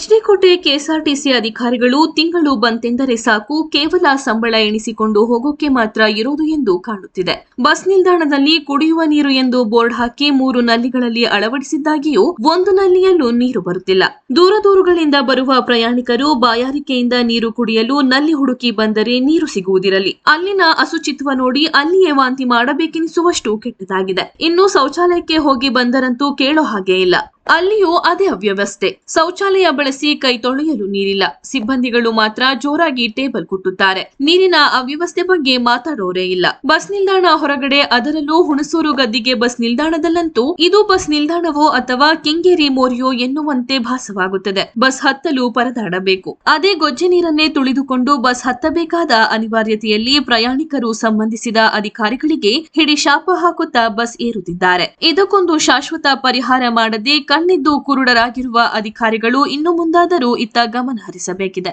HD ಕೋಟೆ KSRTC ಅಧಿಕಾರಿಗಳು ತಿಂಗಳು ಬಂತೆಂದರೆ ಸಾಕು, ಕೇವಲ ಸಂಬಳ ಎಣಿಸಿಕೊಂಡು ಹೋಗೋಕೆ ಮಾತ್ರ ಇರೋದು ಎಂದು ಕಾಣುತ್ತಿದೆ. ಬಸ್ ನಿಲ್ದಾಣದಲ್ಲಿ ಕುಡಿಯುವ ನೀರು ಎಂದು ಬೋರ್ಡ್ ಹಾಕಿ ಮೂರು ನಲ್ಲಿಗಳಲ್ಲಿ ಅಳವಡಿಸಿದ್ದಾಗಿಯೂ ಒಂದು ನಲ್ಲಿಯಲ್ಲೂ ನೀರು ಬರುತ್ತಿಲ್ಲ. ದೂರ ದೂರುಗಳಿಂದ ಬರುವ ಪ್ರಯಾಣಿಕರು ಬಾಯಾರಿಕೆಯಿಂದ ನೀರು ಕುಡಿಯಲು ನಲ್ಲಿ ಹುಡುಕಿ ಬಂದರೆ ನೀರು ಸಿಗುವುದಿರಲಿ. ಅಲ್ಲಿನ ಅಸುಚಿತ್ವ ನೋಡಿ ಅಲ್ಲಿಯೇ ವಾಂತಿ ಮಾಡಬೇಕೆನಿಸುವಷ್ಟು ಕೆಟ್ಟದಾಗಿದೆ. ಇನ್ನು ಶೌಚಾಲಯಕ್ಕೆ ಹೋಗಿ ಬಂದರಂತೂ ಕೇಳೋ ಹಾಗೆ ಇಲ್ಲ. ಅಲ್ಲಿಯೂ ಅದೇ ಅವ್ಯವಸ್ಥೆ. ಶೌಚಾಲಯ ಬಳಸಿ ಕೈ ತೊಳೆಯಲು ನೀರಿಲ್ಲ. ಸಿಬ್ಬಂದಿಗಳು ಮಾತ್ರ ಜೋರಾಗಿ ಟೇಬಲ್ ಕುಟ್ಟುತ್ತಾರೆ. ನೀರಿನ ಅವ್ಯವಸ್ಥೆ ಬಗ್ಗೆ ಮಾತಾಡೋರೇ ಇಲ್ಲ. ಬಸ್ ನಿಲ್ದಾಣ ಹೊರಗಡೆ, ಅದರಲ್ಲೂ ಹುಣಸೂರು ಗದ್ದಿಗೆ ಬಸ್ ನಿಲ್ದಾಣದಲ್ಲಂತೂ ಇದು ಬಸ್ ನಿಲ್ದಾಣವೋ ಅಥವಾ ಕೆಂಗೇರಿ ಮೋರಿಯೋ ಎನ್ನುವಂತೆ ಭಾಸವಾಗುತ್ತದೆ. ಬಸ್ ಹತ್ತಲು ಪರದಾಡಬೇಕು. ಅದೇ ಗೊಜ್ಜೆ ನೀರನ್ನೇ ತುಳಿದುಕೊಂಡು ಬಸ್ ಹತ್ತಬೇಕಾದ ಅನಿವಾರ್ಯತೆಯಲ್ಲಿ ಪ್ರಯಾಣಿಕರು ಸಂಬಂಧಿಸಿದ ಅಧಿಕಾರಿಗಳಿಗೆ ಹಿಡಿ ಶಾಪ ಹಾಕುತ್ತಾ ಬಸ್ ಏರುತ್ತಿದ್ದಾರೆ. ಇದಕ್ಕೊಂದು ಶಾಶ್ವತ ಪರಿಹಾರ ಮಾಡದೆ ಕಣ್ಣಿದ್ದು ಕುರುಡರಾಗಿರುವ ಅಧಿಕಾರಿಗಳು ಇನ್ನು ಮುಂದಾದರೂ ಇತ್ತ ಗಮನ ಹರಿಸಬೇಕಿದೆ.